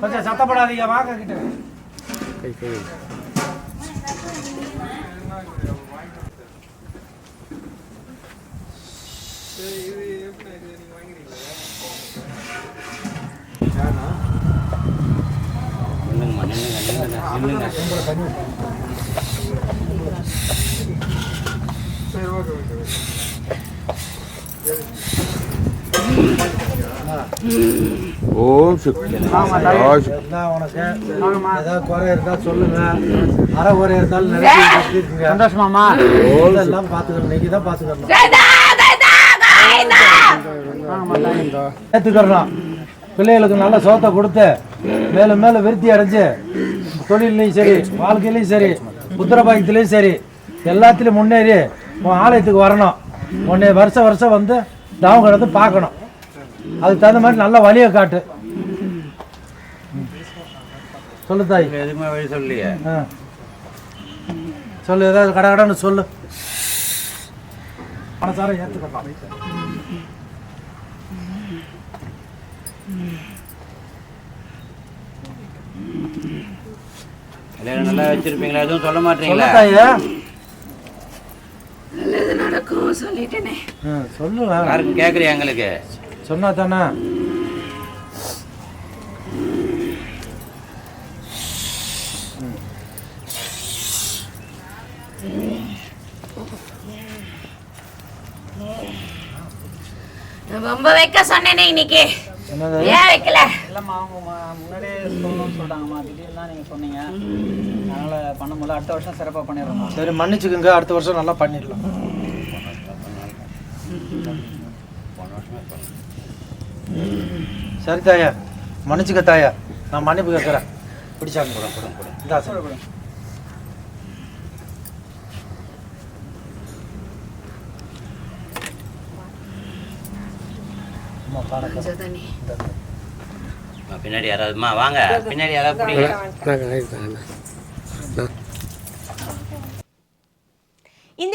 கொஞ்சம் சத்தப்படாதீங்க வாங்க கிட்ட. கை கை நில்லுங்கம்மா நில்லுங்க நில்லுங்க ஓம் சக்தி ஏதாவது குறை இருந்தா சொல்லுங்க. அரை குறை இருந்தாலும் நிறைய சந்தோஷமாமா எல்லாம் பாத்துக்கணும் நீங்க தான் பாத்துக்கணும் ஏத்துக்கிறோம். பிள்ளைகளுக்கு நல்ல சோத்தை கொடுத்து மேலும் மேலும் விருத்தி அடைஞ்சு தொழிலையும் சரி வாழ்க்கையிலையும் சரி புத்திரபாக்கியத்திலையும் சரி எல்லாத்துலேயும் முன்னேறி உன் ஆலயத்துக்கு வரணும். உன்னை வருஷம் வருஷம் வந்து தவம் கிடந்து பார்க்கணும். அதுக்கு தகுந்த மாதிரி நல்ல வழியை காட்டு. சொல்லு தாய். எதுவுமே வழி சொல்லியே. சொல்லு ஏதாவது கடை கடைன்னு சொல்லு. மனசார ஏற்றுக்கலாம் நல்லா வச்சிருப்பீங்களா? எதுவும் சொல்ல மாட்டீங்களா? சொல்லிட்டேனே. ஆ, சொல்லு யாருக்கும் கேட்குறியா எங்களுக்கு? சொன்னா தானே நான் ரொம்ப வைக்க சொன்னேனே இன்னைக்கு. ஏன் வைக்கல? இல்லைம்மா அவங்க முன்னாடியே சொல்லணும்னு சொல்லிட்டாங்கம்மா திடீர்னு தான் நீங்கள் சொன்னீங்க. அதனால் பண்ண முடியல அடுத்த வருஷம் சிறப்பாக பண்ணிடுறோம்மா. சரி மன்னிச்சுக்குங்க. அடுத்த வருஷம் நல்லா பண்ணிடலாம். சரி தாயா மன்னிச்சுக்க தாயா. நான் மன்னிப்பு கேட்குறேன். பிடிச்சாங்க கூட கூட கூட இந்தா சரி. பின்னாடி யாராவதுமா வாங்க. பின்னாடி யாராவது பிடிங்க நான் கணக்கு நான் இந்த